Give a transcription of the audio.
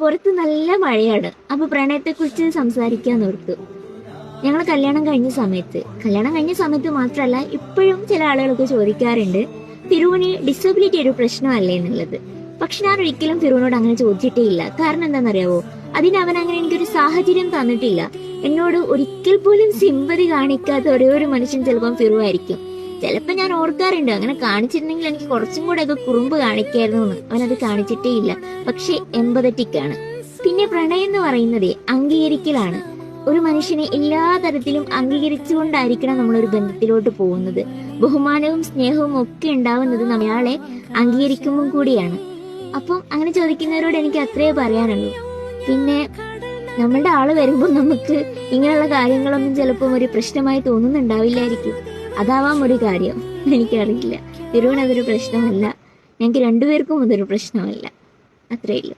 പുറത്ത് നല്ല മഴയാണ്. അപ്പൊ പ്രണയത്തെക്കുറിച്ച് സംസാരിക്കാൻ ഓർത്തു ഞങ്ങൾ കല്യാണം കഴിഞ്ഞ സമയത്ത് കല്യാണം കഴിഞ്ഞ സമയത്ത് മാത്രമല്ല ഇപ്പോഴും ചില ആളുകളൊക്കെ ചോദിക്കാറുണ്ട് ഫിറൂന് ഡിസബിലിറ്റി ഒരു പ്രശ്നമല്ലേ എന്നുള്ളത്? പക്ഷെ ഞാൻ ഒരിക്കലും തിരുവിനോട് അങ്ങനെ ചോദിച്ചിട്ടേ ഇല്ല കാരണം എന്താണെന്നറിയാവോ? അതിന് അവൻ അങ്ങനെ എനിക്കൊരു സാഹചര്യം തന്നിട്ടില്ല. എന്നോട് ഒരിക്കൽ പോലും സിമ്പതി കാണിക്കാത്ത ഒരേ ഒരു മനുഷ്യൻ ചിലപ്പം ഫിറു ചിലപ്പോ ഞാൻ ഓർക്കാറുണ്ട്. അങ്ങനെ കാണിച്ചിരുന്നെങ്കിൽ എനിക്ക് കുറച്ചും കൂടെ ഒക്കെ കുറുമ്പ് കാണിക്കായിരുന്നു എന്ന്. അവനത് കാണിച്ചിട്ടേ ഇല്ല. പക്ഷെ എമ്പതറ്റിക് ആണ് പിന്നെ പ്രണയം എന്ന് പറയുന്നത് അംഗീകരിക്കലാണ്. ഒരു മനുഷ്യനെ എല്ലാ തരത്തിലും അംഗീകരിച്ചുകൊണ്ടായിരിക്കണം നമ്മൾ ഒരു ബന്ധത്തിലോട്ട് പോകുന്നത്. ബഹുമാനവും സ്നേഹവും ഒക്കെ ഉണ്ടാവുന്നത് നമ്മളെ അംഗീകരിക്കുമ്പോൾ കൂടിയാണ്. അപ്പം അങ്ങനെ ചോദിക്കുന്നവരോട് എനിക്ക് അത്രേ പറയാനുള്ളൂ. പിന്നെ നമ്മളുടെ ആൾ വരുമ്പോൾ നമുക്ക് ഇങ്ങനെയുള്ള കാര്യങ്ങളൊന്നും ചിലപ്പം ഒരു പ്രശ്നമായി തോന്നുന്നുണ്ടാവില്ലായിരിക്കും. അതാവാം ഒരു കാര്യം. എനിക്കറിയില്ല. അതൊരു പ്രശ്നമല്ല. ഞങ്ങൾക്ക് രണ്ടുപേർക്കും അതൊരു പ്രശ്നമല്ല. അത്രയേ ഉള്ളൂ